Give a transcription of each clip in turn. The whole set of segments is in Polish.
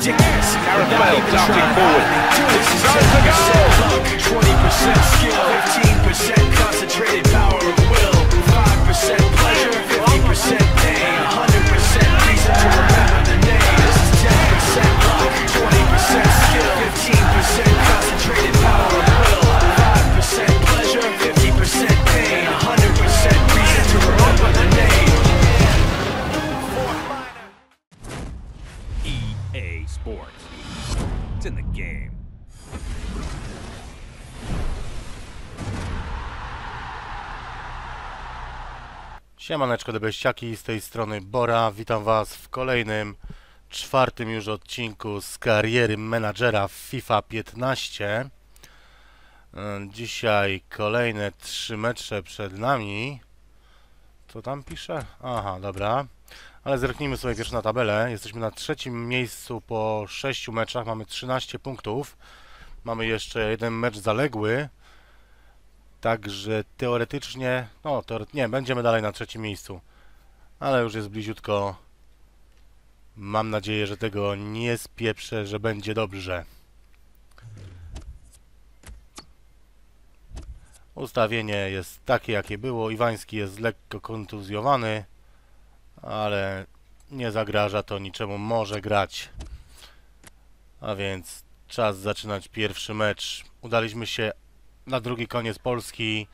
Gareth Bale darting forward. Goes the goal! 20% skill, 15% concentrated power of will, 5% pleasure, 50% It's in the game. Siemaneczko debeściaki, z tej strony Bora. Witam Was w kolejnym, czwartym już odcinku z kariery menadżera w FIFA 15. E, Dzisiaj kolejne trzy mecze przed nami. Co tam pisze? Aha, dobra. Ale zerknijmy sobie pierwszy na tabelę. Jesteśmy na trzecim miejscu po sześciu meczach. Mamy 13 punktów. Mamy jeszcze jeden mecz zaległy. Także teoretycznie, no teoret nie, będziemy dalej na trzecim miejscu. Ale już jest bliziutko. Mam nadzieję, że tego nie spieprzę, że będzie dobrze. Ustawienie jest takie, jakie było. Iwański jest lekko kontuzjowany, ale nie zagraża to niczemu. Może grać. A więc czas zaczynać pierwszy mecz. Udaliśmy się na drugi koniec Polski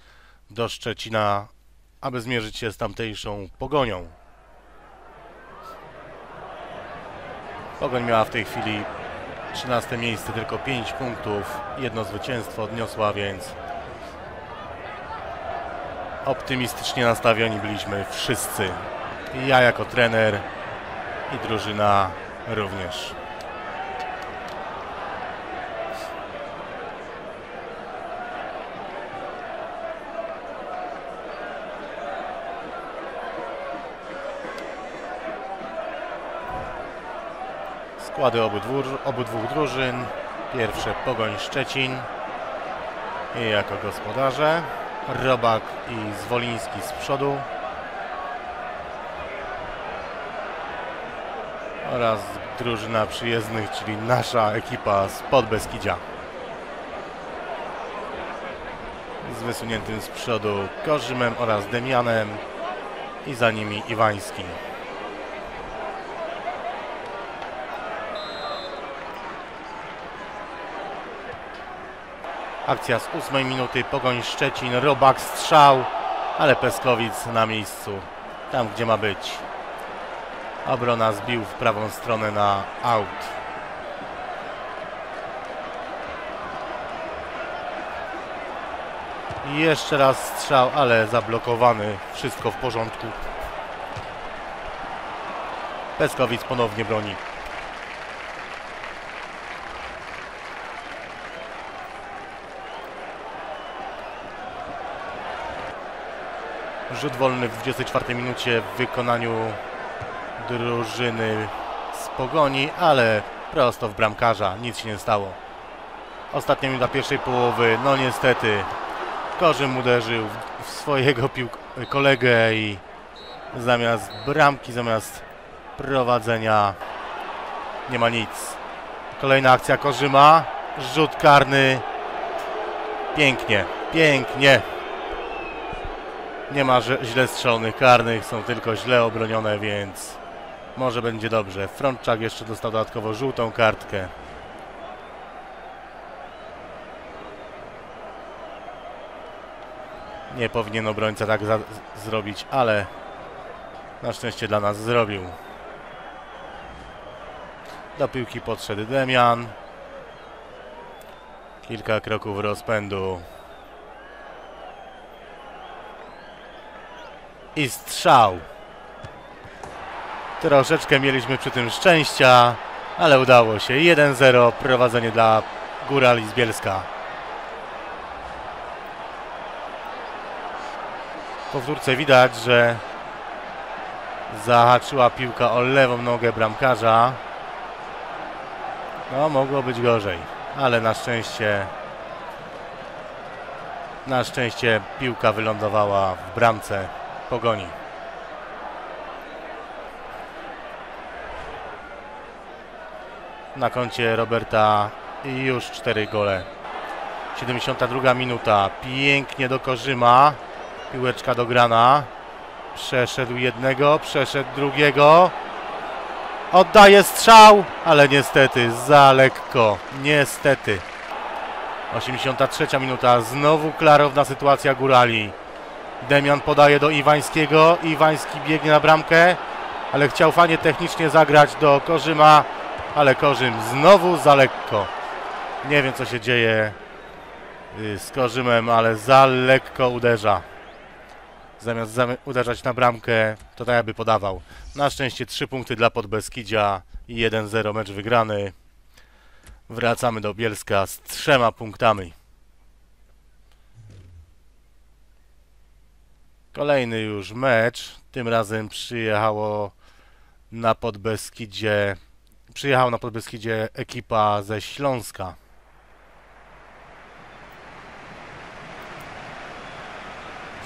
do Szczecina, aby zmierzyć się z tamtejszą pogonią. Pogoń miała w tej chwili 13 miejsce, tylko 5 punktów, jedno zwycięstwo odniosła, więc optymistycznie nastawioni byliśmy wszyscy. I ja jako trener i drużyna również. Składy obydwu, obydwu drużyn. Pierwsze Pogoń Szczecin i jako gospodarze. Robak i Zwoliński z przodu. Oraz drużyna przyjezdnych, czyli nasza ekipa z Podbeskidzia. Z wysuniętym z przodu Korzymem oraz Demianem i za nimi Iwański. Akcja z ósmej minuty, Pogoń Szczecin, Robak strzał, ale Peskowic na miejscu, tam gdzie ma być. Obrona zbił w prawą stronę na aut. I jeszcze raz strzał, ale zablokowany. Wszystko w porządku. Peskowic ponownie broni. Rzut wolny w 24 minucie w wykonaniu drużyny z Pogoni, ale prosto w bramkarza. Nic się nie stało. Ostatnia minuta pierwszej połowy. No niestety Korzym uderzył w swojego kolegę i zamiast bramki, zamiast prowadzenia nie ma nic. Kolejna akcja Korzyma. Rzut karny. Pięknie, pięknie. Nie ma źle strzelonych karnych, są tylko źle obronione, więc może będzie dobrze. Frączak jeszcze dostał dodatkowo żółtą kartkę. Nie powinien obrońca tak zrobić, ale na szczęście dla nas zrobił. Do piłki podszedł Demian. Kilka kroków rozpędu. I strzał. Troszeczkę mieliśmy przy tym szczęścia, ale udało się. 1-0 prowadzenie dla Górali z Bielska. W powtórce widać, że zahaczyła piłka o lewą nogę bramkarza. No, mogło być gorzej, ale na szczęście na szczęście piłka wylądowała w bramce pogoni. Na koncie Roberta już 4 gole. 72 minuta. Pięknie do Korzyma. Piłeczka dograna. Przeszedł jednego, przeszedł drugiego. Oddaje strzał, ale niestety za lekko. Niestety. 83 minuta. Znowu klarowna sytuacja Górali. Demian podaje do Iwańskiego. Iwański biegnie na bramkę, ale chciał fajnie technicznie zagrać do Korzyma, ale Korzym znowu za lekko. Nie wiem co się dzieje y, z Korzymem, ale za lekko uderza. Zamiast zam- uderzać na bramkę, to tak jakby podawał. Na szczęście 3 punkty dla Podbeskidzia i 1-0 mecz wygrany. Wracamy do Bielska z trzema punktami. Kolejny już mecz. Tym razem przyjechało na Podbeskidzie przyjechała na Podbeskidzie ekipa ze Śląska.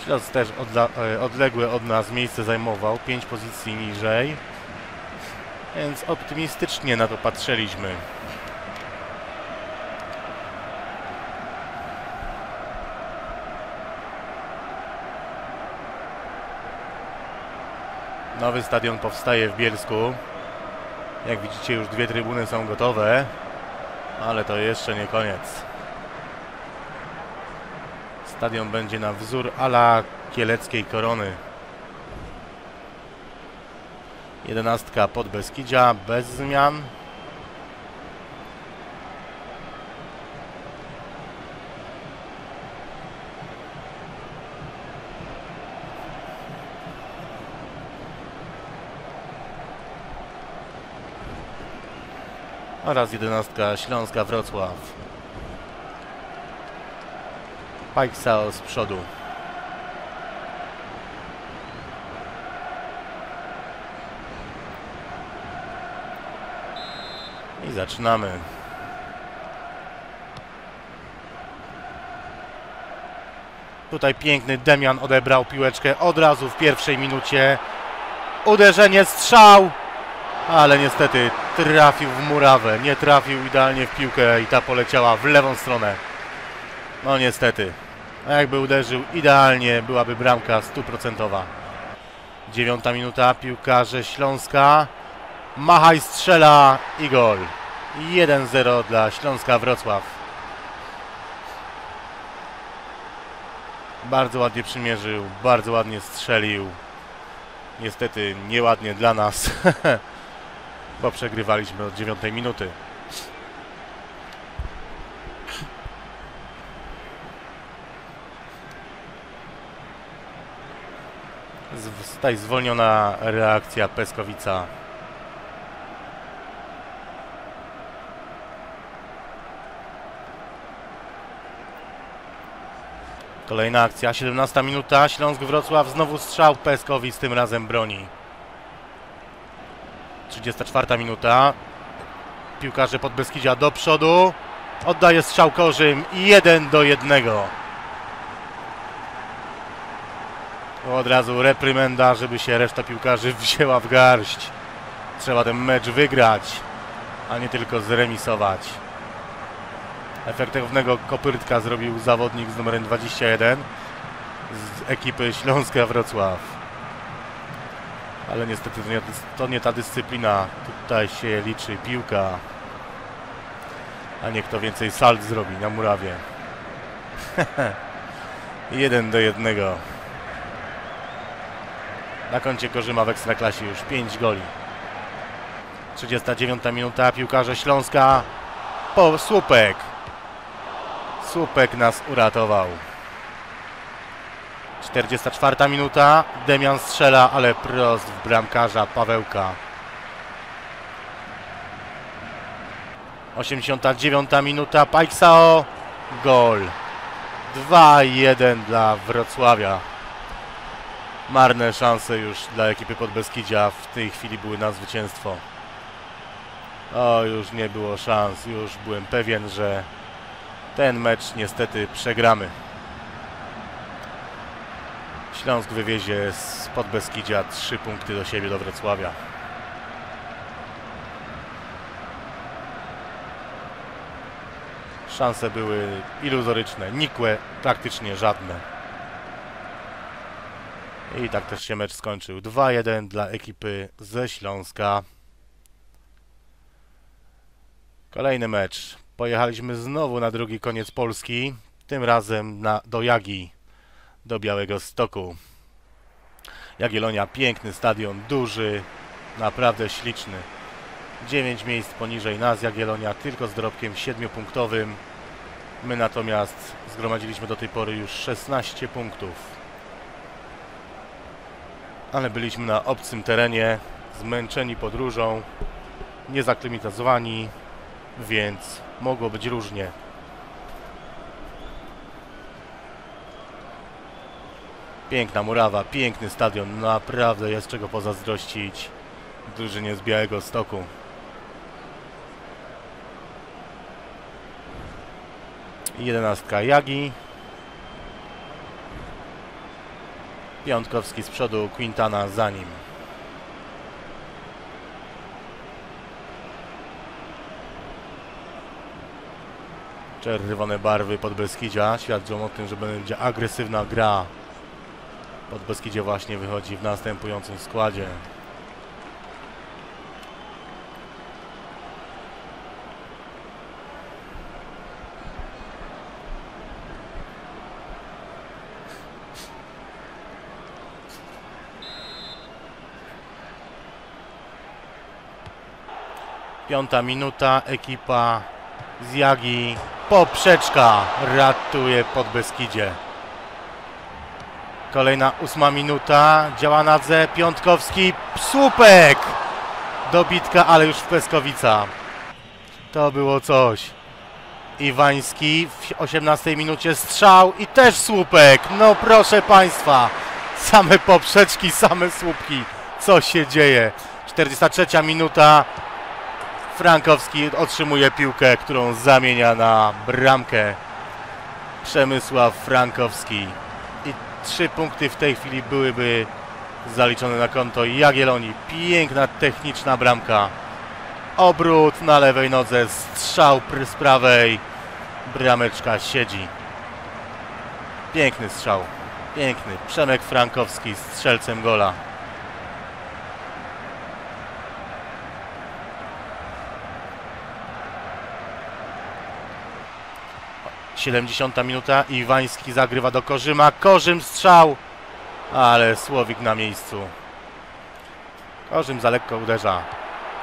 Śląsk też odla, e, odległe od nas miejsce zajmował, 5 pozycji niżej. Więc optymistycznie na to patrzyliśmy. Nowy stadion powstaje w Bielsku. Jak widzicie już dwie trybuny są gotowe, ale to jeszcze nie koniec. Stadion będzie na wzór ala kieleckiej korony. Jedenastka pod Beskidzia bez zmian. Oraz jedenastka Śląska Wrocław. Pajksao z przodu. I zaczynamy. Tutaj piękny Demian odebrał piłeczkę od razu w pierwszej minucie. Uderzenie, strzał, ale niestety trafił w murawę, nie trafił idealnie w piłkę i ta poleciała w lewą stronę. No niestety. A jakby uderzył idealnie, byłaby bramka stuprocentowa. Dziewiąta minuta, piłkarze Śląska. Machaj strzela i gol. 1-0 dla Śląska Wrocław. Bardzo ładnie przymierzył, bardzo ładnie strzelił. Niestety nieładnie dla nas. bo przegrywaliśmy od 9 minuty. Z, tutaj zwolniona reakcja Peskowica. Kolejna akcja, 17 minuta, Śląsk Wrocław, znowu strzał, Peskowic tym razem broni. 34 minuta. Piłkarze pod Beskidzia do przodu. Oddaje strzał Korzym i 1 do 1. Od razu reprymenda, żeby się reszta piłkarzy wzięła w garść. Trzeba ten mecz wygrać, a nie tylko zremisować. Efektywnego kopyrtka zrobił zawodnik z numerem 21 z ekipy Śląska Wrocław. Ale niestety to nie, to nie ta dyscyplina. Tutaj się liczy piłka. A nie kto więcej salt zrobi na murawie. Jeden do jednego. Na koncie Korzyma w Ekstraklasie już 5 goli. 39 minuta, piłkarze Śląska. Po słupek. Słupek nas uratował. 44 minuta. Demian strzela, ale prost w bramkarza Pawełka. 89 minuta. Pajksao. Gol. 2-1 dla Wrocławia. Marne szanse już dla ekipy Podbeskidzia w tej chwili były na zwycięstwo. O, już nie było szans. Już byłem pewien, że ten mecz niestety przegramy. Śląsk wywiezie z Podbeskidzia 3 punkty do siebie do Wrocławia. Szanse były iluzoryczne, nikłe, praktycznie żadne. I tak też się mecz skończył. 2-1 dla ekipy ze Śląska. Kolejny mecz. Pojechaliśmy znowu na drugi koniec Polski. Tym razem na, do Jagi, do Białego Stoku. Jagiellonia, piękny stadion, duży, naprawdę śliczny. 9 miejsc poniżej nas Jagiellonia, tylko z dorobkiem 7-punktowym. My natomiast zgromadziliśmy do tej pory już 16 punktów. Ale byliśmy na obcym terenie, zmęczeni podróżą, niezaklimatyzowani, więc mogło być różnie. Piękna murawa, piękny stadion, naprawdę jest czego pozazdrościć drużynie z Białego Stoku. Jedenastka Jagi. Piątkowski z przodu, Quintana za nim. Czerwone barwy Podbeskidzia świadczą o tym, że będzie agresywna gra. Podbeskidzie właśnie wychodzi w następującym składzie. Piąta minuta, ekipa z Jagi. Poprzeczka ratuje Podbeskidzie. Kolejna ósma minuta, działa Nadze, Piątkowski, słupek! Dobitka, ale już w Peskowica. To było coś. Iwański w 18 minucie strzał i też słupek. No proszę Państwa, same poprzeczki, same słupki. Co się dzieje? 43 minuta, Frankowski otrzymuje piłkę, którą zamienia na bramkę. Przemysław Frankowski. Trzy punkty w tej chwili byłyby zaliczone na konto Jagiellonii. Piękna techniczna bramka. Obrót na lewej nodze, strzał z prawej. Brameczka siedzi. Piękny strzał. Piękny. Przemek Frankowski strzelcem gola. Siedemdziesiąta minuta. Iwański zagrywa do Korzyma. Korzym strzał. Ale Słowik na miejscu. Korzym za lekko uderza.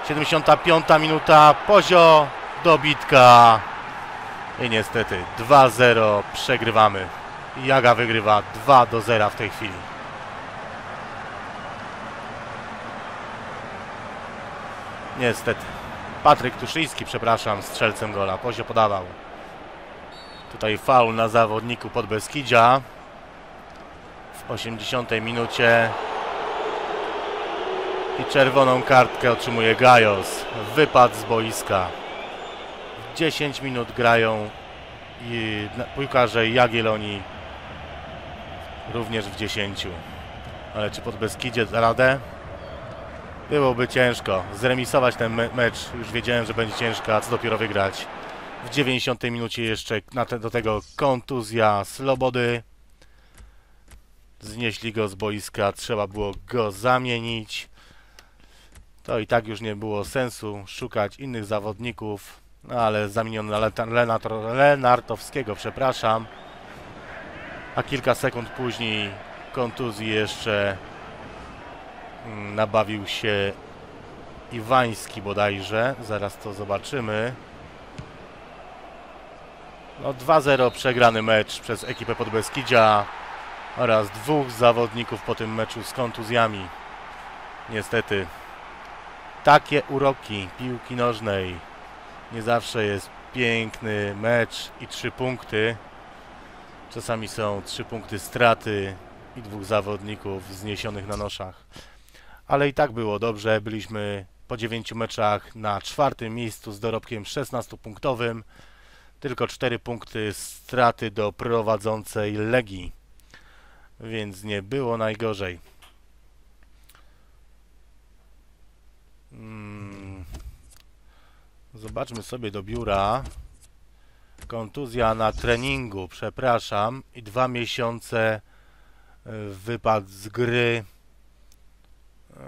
75 minuta. Pozio. Dobitka. I niestety 2-0 przegrywamy. Jaga wygrywa 2 do 0 w tej chwili. Niestety. Patryk Tuszyński, przepraszam, strzelcem gola. Pozio podawał. Tutaj faul na zawodniku Podbeskidzia. W 80 minucie. I czerwoną kartkę otrzymuje Gajos. Wypad z boiska. 10 minut grają i piłkarze Jagiellonii również w 10. Ale czy Podbeskidzie da radę? Byłoby ciężko. Zremisować ten me mecz już wiedziałem, że będzie ciężko, a co dopiero wygrać. W 90 minucie jeszcze te, do tego kontuzja Slobody. Znieśli go z boiska, trzeba było go zamienić. To i tak już nie było sensu szukać innych zawodników, no ale zamieniono na Lenator- Lenartowskiego, przepraszam. A kilka sekund później kontuzji jeszcze mm, nabawił się Iwański bodajże. Zaraz to zobaczymy. No 2-0 przegrany mecz przez ekipę Podbeskidzia oraz dwóch zawodników po tym meczu z kontuzjami. Niestety takie uroki piłki nożnej. Nie zawsze jest piękny mecz i trzy punkty. Czasami są trzy punkty straty i dwóch zawodników zniesionych na noszach. Ale i tak było dobrze. Byliśmy po dziewięciu meczach na czwartym miejscu z dorobkiem 16-punktowym. Tylko cztery punkty straty do prowadzącej Legii. Więc nie było najgorzej. Mm. Zobaczmy sobie do biura. Kontuzja na treningu, przepraszam. I dwa miesiące y, wypadł z gry e,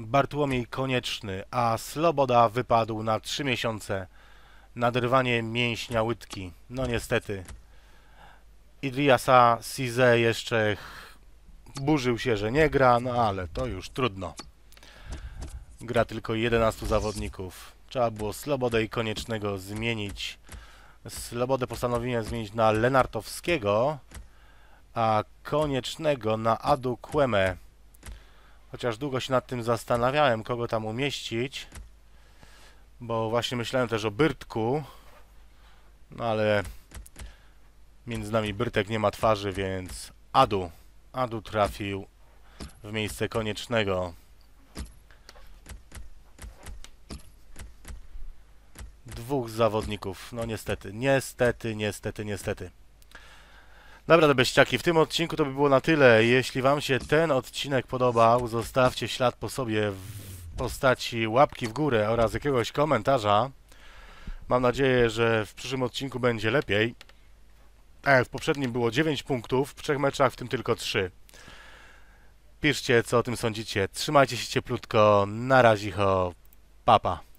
Bartłomiej Konieczny, a Sloboda wypadł na trzy miesiące. Naderwanie mięśnia łydki. No niestety. Idriasa Size jeszcze burzył się, że nie gra, no ale to już trudno. Gra tylko 11 zawodników. Trzeba było Slobodę i Koniecznego zmienić. Slobodę postanowiłem zmienić na Lenartowskiego, a Koniecznego na Adu Kłemę. Chociaż długo się nad tym zastanawiałem, kogo tam umieścić. Bo właśnie myślałem też o Byrtku. No ale między nami Byrtek nie ma twarzy, więc Adu. Adu trafił w miejsce koniecznego. Dwóch zawodników. No niestety, niestety, niestety, niestety. Dobra, te beściaki, w tym odcinku to by było na tyle. Jeśli Wam się ten odcinek podobał, zostawcie ślad po sobie w postaci łapki w górę oraz jakiegoś komentarza. Mam nadzieję, że w przyszłym odcinku będzie lepiej. E, w poprzednim było 9 punktów, w trzech meczach, w tym tylko 3. Piszcie, co o tym sądzicie. Trzymajcie się cieplutko. Na razie, ho. Papa.